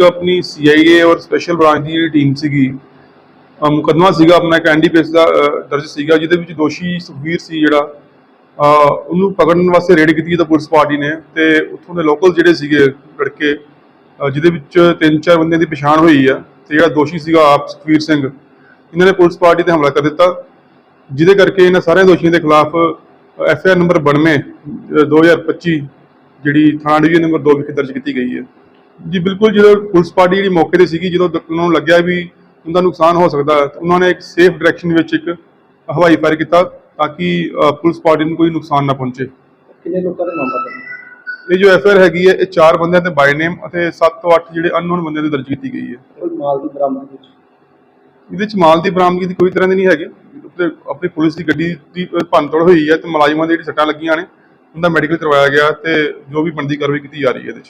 ਇੱਕ ਆਪਣੀ ਸੀਆਈਏ ਔਰ ਸਪੈਸ਼ਲ ਬ੍ਰਾਂਚ ਦੀ ਜਿਹੜੀ ਟੀਮ ਸੀਗੀ, ਅਹ ਮੁਕੱਦਮਾ ਸੀਗਾ ਆਪਣਾ ਇੱਕ ਐਨਡੀਪੀਐਸ ਦਾ ਦਰਜ ਸੀਗਾ, ਜਿਹਦੇ ਵਿੱਚ ਦੋਸ਼ੀ ਸੁਖਵੀਰ ਸੀ ਜਿਹੜਾ ਉਹਨੂੰ ਪਕੜਨ ਵਾਸਤੇ ਰੇਡ ਕੀਤੀ ਤਾਂ ਪੁਲਿਸ ਪਾਰਟੀ ਨੇ ਤੇ ਉੱਥੋਂ ਦੇ ਲੋਕਲ ਜਿਹੜੇ ਸੀਗੇ ਲੜਕੇ ਜਿਹਦੇ ਵਿੱਚ ਤਿੰਨ ਚਾਰ ਬੰਦਿਆਂ ਦੀ ਪਛਾਣ ਹੋਈ ਆ ਤੇ ਜਿਹੜਾ ਦੋਸ਼ੀ ਸੀਗਾ ਆਪ ਸੁਖਵੀਰ ਸਿੰਘ, ਇਹਨਾਂ ਨੇ ਪੁਲਿਸ ਪਾਰਟੀ ਤੇ ਹਮਲਾ ਕਰ ਦਿੱਤਾ, ਜਿਹਦੇ ਕਰਕੇ ਇਹਨਾਂ ਸਾਰੇ ਦੋਸ਼ੀਆਂ ਦੇ ਖਿਲਾਫ ਐਫ ਆਈ ਆਰ ਨੰਬਰ 92 ਅਹ 2025 ਜਿਹੜੀ ਥਾਣਾ ਡਿਵੀਜ਼ਨ ਨੰਬਰ 2 ਵਿਖੇ ਦਰਜ ਕੀਤੀ ਗਈ ਹੈ। ਜੀ ਬਿਲਕੁਲ ਜਦੋਂ ਪੁਲਿਸ ਪਾਰਟੀ ਜਿਹੜੀ ਮੌਕੇ ਤੇ ਸੀਗੀ ਜਦੋਂ ਉਹਨਾਂ ਨੂੰ ਲੱਗਿਆ ਵੀ ਉਹਦਾ ਨੁਕਸਾਨ ਹੋ ਸਕਦਾ ਹੈ, ਤਾਂ ਉਹਨਾਂ ਨੇ ਇੱਕ ਸੇਫ ਡਾਇਰੈਕਸ਼ਨ ਵਿੱਚ ਇੱਕ ਹਵਾਈ ਫਾਇਰ ਕੀਤਾ ਤਾਂ ਕਿ ਪੁਲਿਸ ਪਾਰਟੀ ਨੂੰ ਕੋਈ ਨੁਕਸਾਨ ਨਾ ਪਹੁੰਚੇ। ਕਿੰਨੇ ਲੋਕਾਂ ਦੇ ਮਾਮਲਾ ਦਰਜ ਇਹ ਜੋ ਐਫ ਆਈ ਆਰ ਹੈਗੀ ਹੈ ਇਹ ਚਾਰ ਬੰਦਿਆਂ ਤੇ ਬਾਈ ਨੇਮ ਅਤੇ 7 ਤੋਂ 8 ਜਿਹੜੇ ਅਨਨੋਨ ਬੰਦਿਆਂ ਤੇ ਦਰਜ ਕੀਤੀ ਗਈ ਹੈ। ਕੋਈ ਮਾਲ ਦੀ ਬਰਾਮਦਗੀ ਵਿੱਚ? ਇਹਦੇ ਚ ਮਾਲ ਦੀ ਬਰਾਮਦਗੀ ਦੀ ਕੋਈ ਤਰ੍ਹਾਂ ਦੀ ਨਹੀਂ ਹੈਗੀ। ਉੱਤੇ ਆਪਣੀ ਪੁਲਿਸ ਦੀ ਗੱਡੀ ਦੀ ਭੰਨਤੋੜ ਹੋਈ ਹੈ ਤੇ ਮੁਲਾਜ਼ਮਾਂ ਦੀ ਜਿਹੜੀ ਸੱਟਾਂ ਲੱਗੀਆਂ ਨੇ ਉਹਦਾ ਮੈਡੀਕਲ ਕਰਵਾਇਆ ਗਿਆ ਤੇ ਜੋ ਵੀ ਬਣਦੀ ਕਾਰਵਾਈ ਕੀਤੀ ਜਾ ਰਹੀ ਹੈ ਇਹਦੇ